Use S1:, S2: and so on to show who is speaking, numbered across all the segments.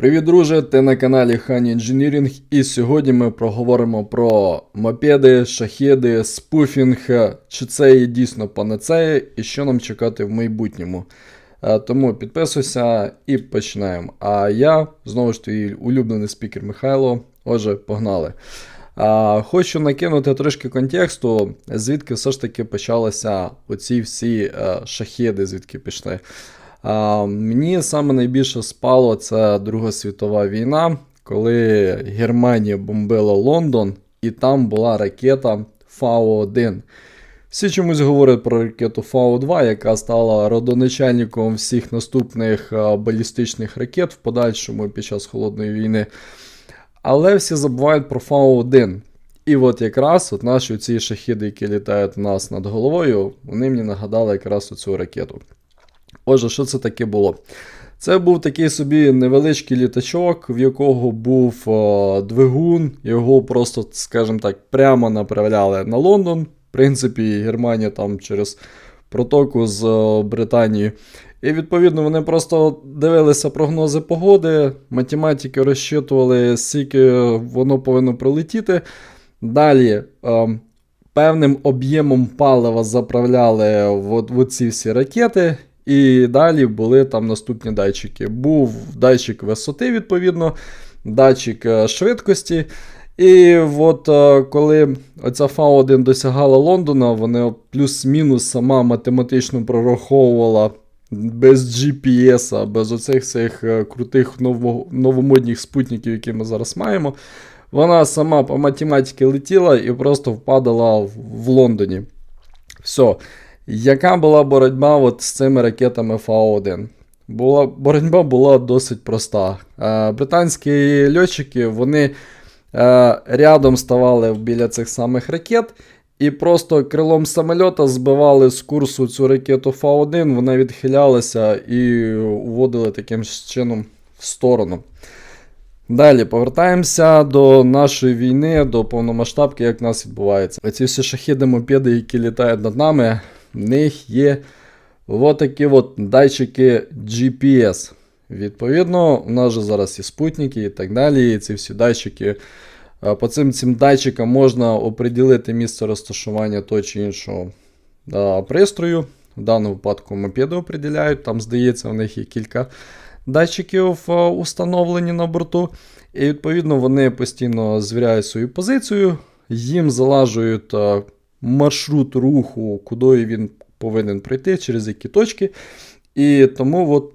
S1: Привіт, друже! Ти на каналі Honey Engineering і сьогодні ми проговоримо про мопеди, шахеди, спуфінг, чи це є дійсно панацея і що нам чекати в майбутньому. Е, Тому підписуйся і починаємо. А я знову ж твій улюблений спікер Михайло. Отже, погнали. Хочу накинути трошки контексту, звідки все ж таки почалися оці всі е, шахеди, звідки пішли. Мені саме найбільше спало це Друга світова війна, коли Германія бомбила Лондон, і там була ракета Фау-1. Всі чомусь говорять про ракету Фау-2, яка стала родоначальником всіх наступних балістичних ракет в подальшому під час холодної війни. Але всі забувають про Фау-1. І от якраз от наші ці шахіди, які літають у нас над головою, вони мені нагадали якраз оцю ракету. Отже, що це таке було? Це був такий собі невеличкий літачок, в якого був о, двигун, його просто, скажімо так, прямо направляли на Лондон. В принципі, Германія там через протоку з о, Британії. І відповідно вони просто дивилися прогнози погоди, математики розчитували, скільки воно повинно пролетіти. Далі е, певним об'ємом палива заправляли в, в ці всі ракети. І далі були там наступні датчики. Був датчик висоти, відповідно, датчик е, швидкості. І от е, коли оця Фау-1 досягала Лондона, вони плюс-мінус сама математично прораховувала без GPS, без оцих цих е, крутих ново, новомодних спутників, які ми зараз маємо. Вона сама по математиці летіла і просто впадала в Лондоні. Все. Яка була боротьба от з цими ракетами Фау-1? Була, Боротьба була досить проста. Е, британські льотчики вони е, рядом ставали біля цих самих ракет і просто крилом самольота збивали з курсу цю ракету Фау-1, вона відхилялася і уводили таким чином в сторону. Далі повертаємося до нашої війни, до повномасштабки, як в нас відбувається. Оці всі шахіди мопеди, які літають над нами, в них є от такі от датчики GPS. Відповідно, у нас же зараз і спутники і так далі. І ці всі датчики. По цим цим датчикам можна оприділити місце розташування того чи іншого е, пристрою. В даному випадку мопеди определяють. Там, здається, у них є кілька датчиків установлені на борту. І відповідно вони постійно звіряють свою позицію, їм залажують маршрут руху, куди він повинен пройти, через які точки. І тому от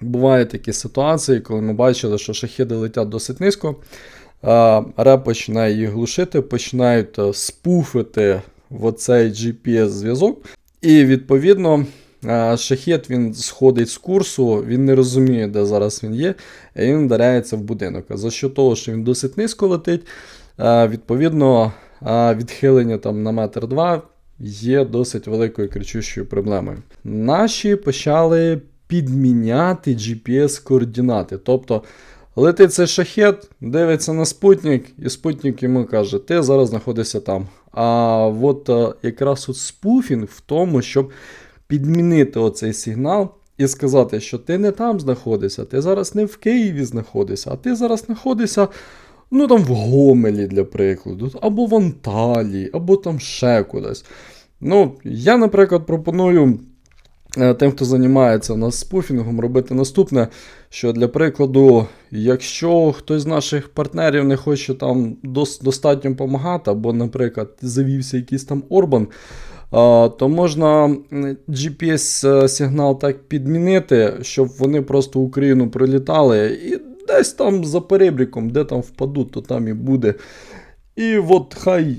S1: бувають такі ситуації, коли ми бачили, що шахіди летять досить низько. Реп починає їх глушити, починають е, спуфити в оцей GPS-зв'язок. І відповідно. е, Шахет він сходить з курсу, він не розуміє, де зараз він є, і він вдаряється в будинок. За що того, що він досить низько летить, е, відповідно, е, відхилення там на метр два є досить великою кричущою проблемою. Наші почали підміняти GPS-координати. Тобто летить цей шахет, дивиться на спутник, і спутник йому каже, ти зараз знаходишся там. А от е, якраз от спуфінг в тому, щоб підмінити оцей сигнал і сказати, що ти не там знаходишся, ти зараз не в Києві знаходишся, а ти зараз знаходишся. Ну там в Гомелі, для прикладу, або в Анталії, або там ще кудись. Ну, я, наприклад, пропоную е, тим, хто займається у нас спуфінгом, робити наступне. Що для прикладу, якщо хтось з наших партнерів не хоче там дос- достатньо допомагати, або, наприклад, завівся якийсь там Орбан, а, то можна GPS-сигнал так підмінити, щоб вони просто Україну прилітали і десь там за перебріком, де там впадуть, то там і буде. І от хай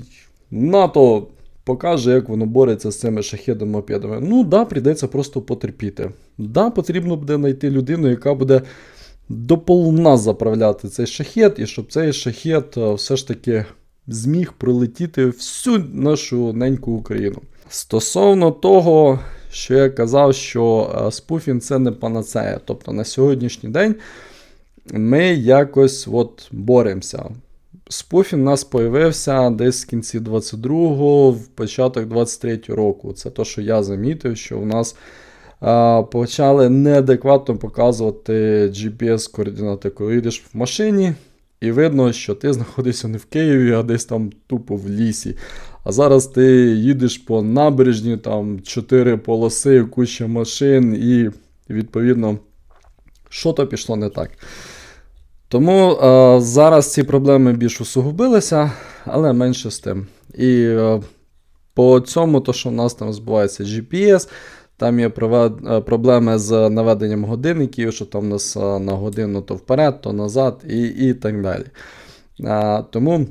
S1: НАТО покаже, як воно бореться з цими шахедами мопедами. Ну да, прийдеться просто потерпіти. Да, потрібно буде знайти людину, яка буде дополна заправляти цей шахет, і щоб цей шахет е, все ж таки зміг пролетіти всю нашу неньку Україну. Стосовно того, що я казав, що е, спуфінг це не панацея. Тобто на сьогоднішній день ми якось от боремося. Спуфінг у нас появився десь в кінці 22-го, в початок 23-го року. Це те, що я замітив, що у нас а, почали неадекватно показувати GPS-координати, коли йдеш в машині, і видно, що ти знаходишся не в Києві, а десь там тупо в лісі. А зараз ти їдеш по набережні, там чотири полоси, куча машин, і відповідно, що то пішло не так. Тому е, зараз ці проблеми більш усугубилися, але менше з тим. І е, по цьому, то, що в нас там збувається GPS, там є провед- е, проблеми з наведенням годинників, що там у нас е, на годину то вперед, то назад, і, і так далі. Е, тому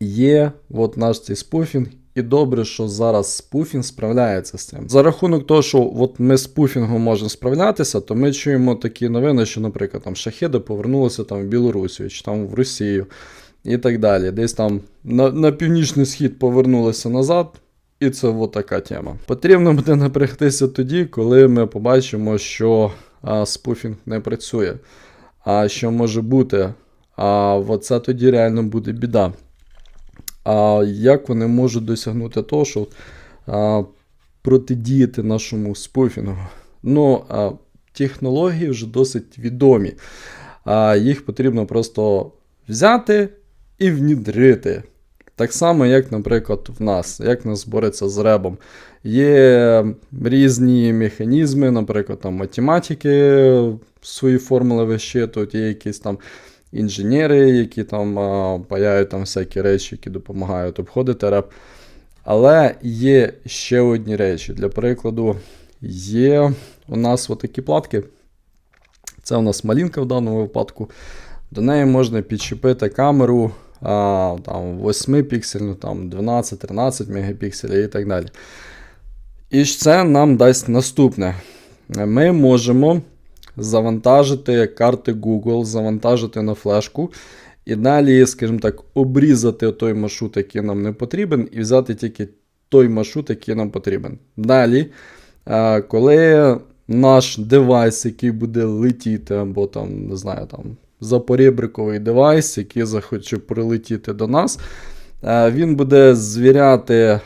S1: є от наш цей спуфінг, і добре, що зараз спуфінг справляється з цим. За рахунок того, що от ми з спуфінгом можемо справлятися, то ми чуємо такі новини, що, наприклад, там шахеди повернулися там в Білорусію чи там в Росію і так далі. Десь там на, на північний схід повернулися назад. І це от така тема. Потрібно буде напрягтися тоді, коли ми побачимо, що а, спуфінг не працює. А що може бути? А оце тоді реально буде біда. А як вони можуть досягнути того, що а, протидіяти нашому спуфінгу? Ну, а, технології вже досить відомі. А, їх потрібно просто взяти і внідрити. Так само, як, наприклад, в нас, як нас бореться з ребом. Є різні механізми, наприклад, там математики свої формули вищитують, є якісь там інженери, які там паяють там всякі речі, які допомагають обходити реп. Але є ще одні речі. Для прикладу, є у нас отакі платки. Це у нас малінка в даному випадку. До неї можна підчепити камеру а, там, 8 піксельну, там, 12-13 мегапікселів і так далі. І це нам дасть наступне. Ми можемо завантажити карти Google, завантажити на флешку. І далі, скажімо так, обрізати той маршрут, який нам не потрібен, і взяти тільки той маршрут, який нам потрібен. Далі, е, коли наш девайс, який буде летіти, або там, не знаю, там запорібриковий девайс, який захоче прилетіти до нас, е, він буде звіряти е,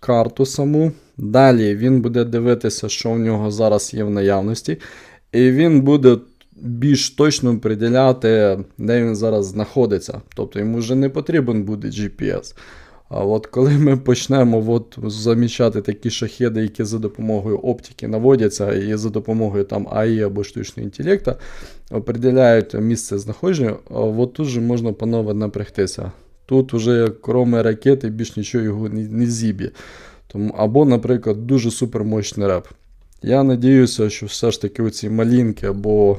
S1: карту саму. Далі він буде дивитися, що в нього зараз є в наявності, і він буде більш точно приділяти, де він зараз знаходиться. Тобто йому вже не потрібен буде GPS. А от коли ми почнемо от замічати такі шахеди, які за допомогою оптики наводяться, і за допомогою там АІ або штучного інтелекту определяють місце знаходження, от тут же можна панове напрягтися. Тут вже кроме ракети більш нічого його не, зіб'є. Або, наприклад, дуже супермощний реп. Я надіюся, що все ж таки оці малінки або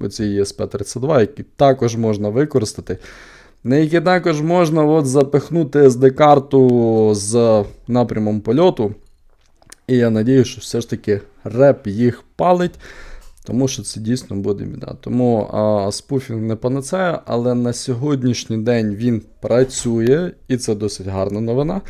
S1: оці ESP32, які також можна використати, на які також можна от запихнути SD-карту з напрямом польоту. І я надію, що все ж таки реп їх палить, тому що це дійсно буде біда. Тому а, спуфінг не панацея, але на сьогоднішній день він працює, і це досить гарна новина.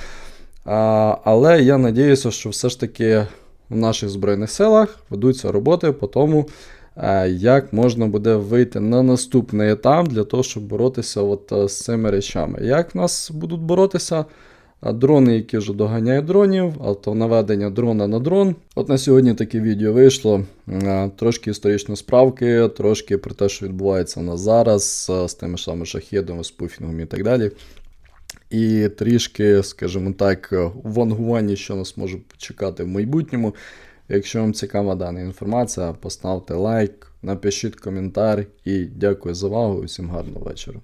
S1: А, але я надіюся, що все ж таки в наших Збройних силах ведуться роботи по тому, е, як можна буде вийти на наступний етап для того, щоб боротися от е, з цими речами. Як в нас будуть боротися? Дрони, які вже доганяють дронів, автонаведення дрона на дрон. От на сьогодні таке відео вийшло. Е, Трошки історичної справки, трошки про те, що відбувається у нас зараз е, з тими самими шахедами, спуфінгом і так далі. І трішки, скажімо так, вангування, що нас може чекати в майбутньому. Якщо вам цікава дана інформація, поставте лайк, напишіть коментар і дякую за увагу. Усім гарного вечора.